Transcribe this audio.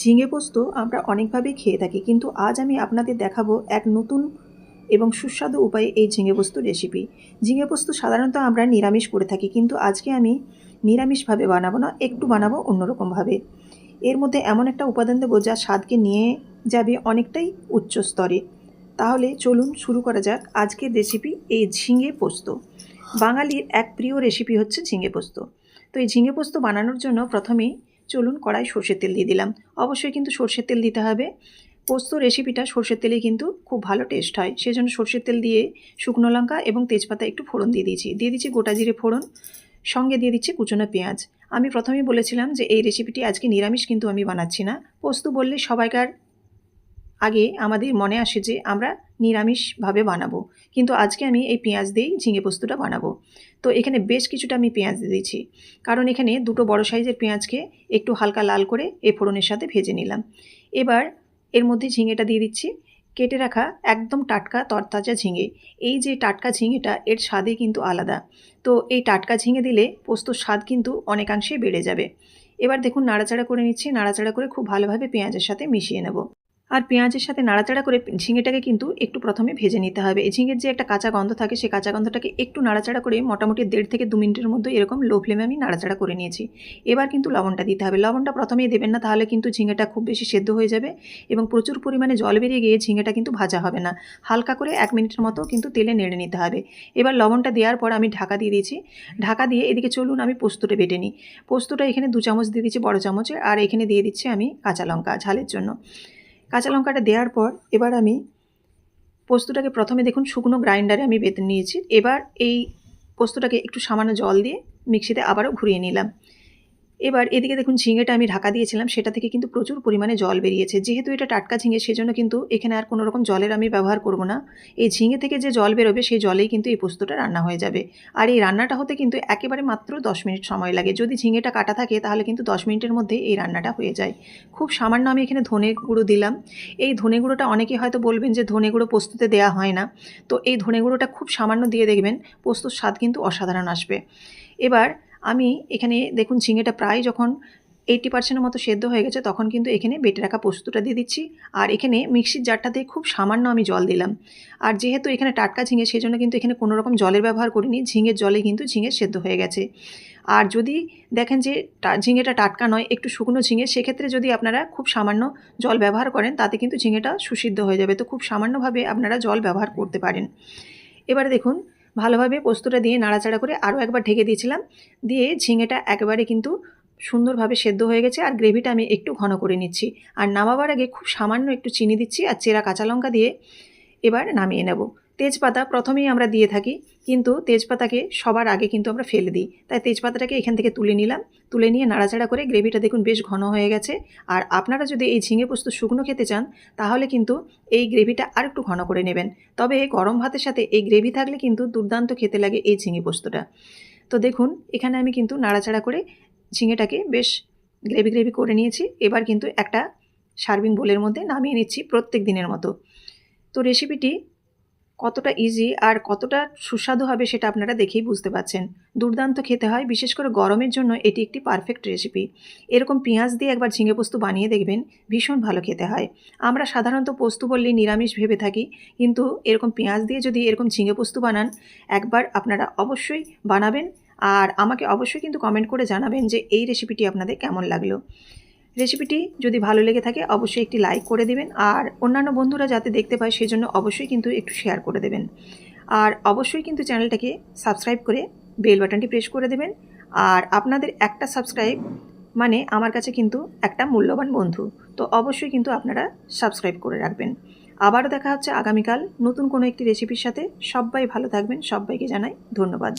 ঝিঙে পোস্ত আমরা অনেকভাবেই খেয়ে থাকি, কিন্তু আজ আমি আপনাদের দেখাবো এক নতুন এবং সুস্বাদু উপায়ে এই ঝিঙে পোস্ত রেসিপি ঝিঙে পোস্ত সাধারণত আমরা নিরামিষ করে থাকি, কিন্তু আজকে আমি নিরামিষভাবে বানাবো না, একটু বানাবো অন্যরকমভাবে। এর মধ্যে এমন একটা উপাদান দেবো যা স্বাদকে নিয়ে যাবে অনেকটাই উচ্চ স্তরে। তাহলে চলুন শুরু করা যাক আজকের রেসিপি এই ঝিঙে পোস্ত। বাঙালির এক প্রিয় রেসিপি হচ্ছে ঝিঙে পোস্ত। তো এই ঝিঙে পোস্ত বানানোর জন্য প্রথমেই চলুন কড়াই সর্ষের তেল দিয়ে দিলাম। অবশ্যই কিন্তু সর্ষের তেল দিতে হবে। পোস্ত রেসিপিটা সর্ষের তেলে কিন্তু খুব ভালো টেস্ট হয়। সেই জন্য সর্ষের তেল দিয়ে শুকনো লঙ্কা এবং তেজপাতা একটু ফোড়ন দিয়ে দিয়েছি। দিয়ে দিচ্ছি গোটা জিরে ফোড়ন। সঙ্গে দিয়ে দিচ্ছি কুচনো পেঁয়াজ। আমি প্রথমেই বলেছিলাম যে এই রেসিপিটি আজকে নিরামিষ কিন্তু আমি বানাচ্ছি না। পোস্ত বললে সবাইকার আগে আমাদের মনে আসে যে আমরা নিরামিষভাবে বানাবো। কিন্তু আজকে আমি এই পেঁয়াজ দিয়েই ঝিঙে পোস্তটা বানাবো। তো এখানে বেশ কিছুটা আমি পেঁয়াজ দিয়ে দিচ্ছি কারণ এখানে দুটো বড় সাইজের পেঁয়াজকে একটু হালকা লাল করে এ ফোড়নের সাথে ভেজে নিলাম। এবার এর মধ্যে ঝিঙেটা দিয়ে দিচ্ছি। কেটে রাখা একদম টাটকা তরতাজা ঝিঙে। এই যে টাটকা ঝিঙেটা, এর স্বাদই কিন্তু আলাদা। তো এই টাটকা ঝিঙে দিলে পোস্তর স্বাদ কিন্তু অনেকাংশেই বেড়ে যাবে। এবার দেখুন, নাড়াচাড়া করে নিচ্ছি। নাড়াচাড়া করে খুব ভালোভাবে পেঁয়াজের সাথে মিশিয়ে নেব। আর পেঁয়াজের সাথে নাড়াচাড়া করে ঝিঙেটাকে কিন্তু একটু প্রথমে ভেজে নিতে হবে। এই ঝিঙের যে একটা কাঁচা গন্ধ থাকে, সেই কাঁচা গন্ধটাকে একটু নাড়াচাড়া করে মোটামুটি দেড় থেকে দু মিনিটের মধ্যে এরকম লো ফ্লেমে আমি নাড়াচাড়া করে নিয়েছি। এবার কিন্তু লবণটা দিতে হবে। লবণটা প্রথমেই দেবেন না, তাহলে কিন্তু ঝিঙেটা খুব বেশি সেদ্ধ হয়ে যাবে এবং প্রচুর পরিমাণে জল বেরিয়ে গিয়ে ঝিঙেটা কিন্তু ভাজা হবে না। হালকা করে এক মিনিটের মতো কিন্তু তেলে নেড়ে নিতে হবে। এবার লবণটা দেওয়ার পর আমি ঢাকা দিয়ে দিয়েছি। ঢাকা দিয়ে এদিকে চলুন, আমি পোস্তটা বেটে নিই। পোস্তটা এখানে দু চামচ দিয়ে দিচ্ছি বড় চামচে আর এখানে দিয়ে দিচ্ছি আমি কাঁচা লঙ্কা ঝালের জন্য। কাঁচা লঙ্কাটা দেওয়ার পর এবার আমি পোস্তটাকে প্রথমে দেখুন শুকনো গ্রাইন্ডারে আমি বেতে নিয়েছি। এবার এই পোস্তটাকে একটু সামান্য জল দিয়ে মিক্সিতে আবারও ঘুরিয়ে নিলাম। এবার এদিকে দেখুন ঝিঙেটা আমি ঢাকা দিয়েছিলাম, সেটা থেকে কিন্তু প্রচুর পরিমাণে জল বেরিয়েছে। যেহেতু এটা টাটকা ঝিঙে, সেজন্য কিন্তু এখানে আর কোনো রকম জলের আমি ব্যবহার করব না। এই ঝিঙে থেকে যে জল বেরোবে, সেই জলেই কিন্তু এই পোস্তটা রান্না হয়ে যাবে। আর এই রান্নাটা হতে কিন্তু একেবারে মাত্র দশ মিনিট সময় লাগে। যদি ঝিঙেটা কাটা থাকে, তাহলে কিন্তু দশ মিনিটের মধ্যে এই রান্নাটা হয়ে যায়। খুব সামান্য আমি এখানে ধনে গুঁড়ো দিলাম। এই ধনে গুঁড়োটা অনেকে হয়তো বলবেন যে ধনে গুঁড়ো পোস্ততে দেওয়া হয় না। তো এই ধনে গুঁড়োটা খুব সামান্য দিয়ে দেখবেন, পোস্তর স্বাদ কিন্তু অসাধারণ আসবে। এবার আমি এখানে দেখুন ঝিঙেটা প্রায় যখন এইটি পার্সেন্টের মতো সেদ্ধ হয়ে গেছে, তখন কিন্তু এখানে বেটে রাখা পোস্তটা দিয়ে দিচ্ছি। আর এখানে মিক্সির জারটাতে খুব সামান্য আমি জল দিলাম। আর যেহেতু এখানে টাটকা ঝিঙে, সেই জন্য কিন্তু এখানে কোনো রকম জলের ব্যবহার করিনি। ঝিঙের জলে কিন্তু ঝিঙে সেদ্ধ হয়ে গেছে। আর যদি দেখেন যে ঝিঙেটা টাটকা নয়, একটু শুকনো ঝিঙে, সেক্ষেত্রে যদি আপনারা খুব সামান্য জল ব্যবহার করেন, তাতে কিন্তু ঝিঙেটা সুসিদ্ধ হয়ে যাবে। তো খুব সামান্যভাবে আপনারা জল ব্যবহার করতে পারেন। এবারে দেখুন ভালোভাবে পোস্তটা দিয়ে নাড়াচাড়া করে আরও একবার ঢেকে দিয়েছিলাম। দিয়ে ঝিঙেটা একবারে কিন্তু সুন্দরভাবে সেদ্ধ হয়ে গেছে আর গ্রেভিটা আমি একটু ঘন করে নিচ্ছি। আর নামাবার আগে খুব সামান্য একটু চিনি দিচ্ছি আর চেরা কাঁচা লঙ্কা দিয়ে এবার নামিয়ে নেব। তেজপাতা প্রথমেই আমরা দিয়ে থাকি, কিন্তু তেজপাতাকে সবার আগে কিন্তু আমরা ফেলে দিই। তাই তেজপাতাটাকে এখান থেকে তুলে নিলাম। তুলে নিয়ে নাড়াচাড়া করে গ্রেভিটা দেখুন বেশ ঘন হয়ে গেছে। আর আপনারা যদি এই ঝিঙে পোস্ত শুকনো খেতে চান, তাহলে কিন্তু এই গ্রেভিটা আর একটু ঘন করে নেবেন। তবে গরম ভাতের সাথে এই গ্রেভি থাকলে কিন্তু দুর্দান্ত খেতে লাগে এই ঝিঙে পোস্তটা। তো দেখুন, এখানে আমি কিন্তু নাড়াচাড়া করে ঝিঙেটাকে বেশ গ্রেভি গ্রেভি করে নিয়েছি। এবার কিন্তু একটা সার্ভিং বোলের মধ্যে নামিয়ে নিচ্ছি প্রত্যেক দিনের মতো। তো রেসিপিটি কতটা ইজি আর কতটা সুস্বাদু হবে সেটা আপনারা দেখেই বুঝতে পারছেন। দুর্দান্ত খেতে হয়, বিশেষ করে গরমের জন্য এটি একটি পারফেক্ট রেসিপি এরকম পেঁয়াজ দিয়ে একবার ঝিঙে পোস্ত বানিয়ে দেখবেন, ভীষণ ভালো খেতে হয়। আমরা সাধারণত পোস্ত বললেই নিরামিষ ভেবে থাকি, কিন্তু এরকম পেঁয়াজ দিয়ে যদি এরকম ঝিঙে পোস্ত বানান, একবার আপনারা অবশ্যই বানাবেন। আর আমাকে অবশ্যই কিন্তু কমেন্ট করে জানাবেন যে এই রেসিপিটি আপনাদের কেমন লাগল। রেসিপিটি যদি ভালো লেগে থাকে, অবশ্যই একটি লাইক করে দেবেন। আর অন্যান্য বন্ধুরা যাতে দেখতে পায় সেজন্য অবশ্যই কিন্তু একটু শেয়ার করে দেবেন। আর অবশ্যই কিন্তু চ্যানেলটাকে সাবস্ক্রাইব করে বেল বাটনটি প্রেস করে দেবেন। আর আপনাদের একটা সাবস্ক্রাইব মানে আমার কাছে কিন্তু একটা মূল্যবান বন্ধু। তো অবশ্যই কিন্তু আপনারা সাবস্ক্রাইব করে রাখবেন। আবারও দেখা হচ্ছে আগামীকাল নতুন কোনো একটি রেসিপির সাথে। সবাই ভালো থাকবেন। সবাইকে জানাই ধন্যবাদ।